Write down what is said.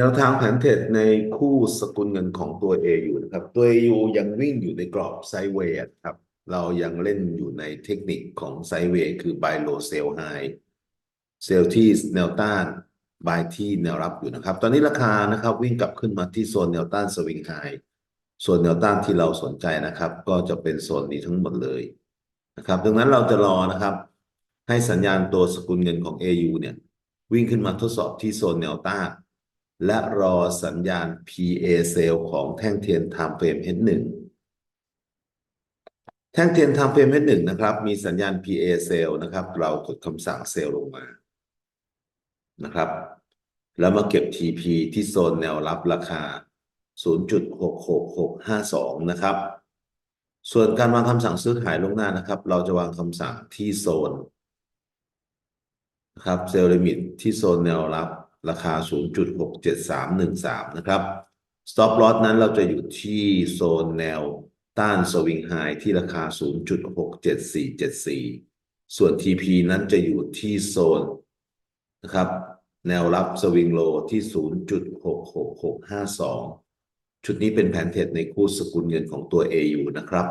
แนวทางแผนเทรดในคู่สกุลเงินของตัว AU นะครับ ตัว AU ยังวิ่งอยู่ในกรอบไซเวย์ครับ เรายังเล่นอยู่ในเทคนิคของไซเวย์คือ buy low sell high เซลล์ที่แนวต้าน buy ที่แนวรับอยู่นะครับ ตอนนี้ราคานะครับวิ่งกลับขึ้นมาที่โซนแนวต้านสวิงไฮส่วนแนวต้านที่เราสนใจนะครับ ก็จะเป็นโซนนี้ทั้งหมดเลยนะครับ ดังนั้นเราจะรอนะครับ ให้สัญญาณตัวสกุลเงินของ AU เนี่ย วิ่งขึ้นมาทดสอบที่โซนแนวต้าน และรอสัญญาณ PA sell ของแท่งเทียน time frame H1 แท่งเทียน time frame H1 นะครับ มีสัญญาณ PA sell นะครับ เรากดคำสั่ง sell ลงมา นะครับ แล้วมาเก็บ TP ที่โซนแนวรับราคา 0.66652 นะครับ ส่วนการวางคำสั่งซื้อขายลงหน้านะครับ เราจะวางคำสั่งที่โซนนะครับเซลล์ลิมิตที่โซนแนวรับ ราคา 0.67313 นะครับ stop loss นั้นเราจะอยู่ที่โซนแนวต้านสวิงไฮที่ราคา 0.67474 ส่วน TP นั้นจะอยู่ที่โซนนะครับแนวรับสวิงโลที่ 0.66652 ชุดนี้เป็นแผนเทรดในคู่สกุลเงินของตัว AU นะครับ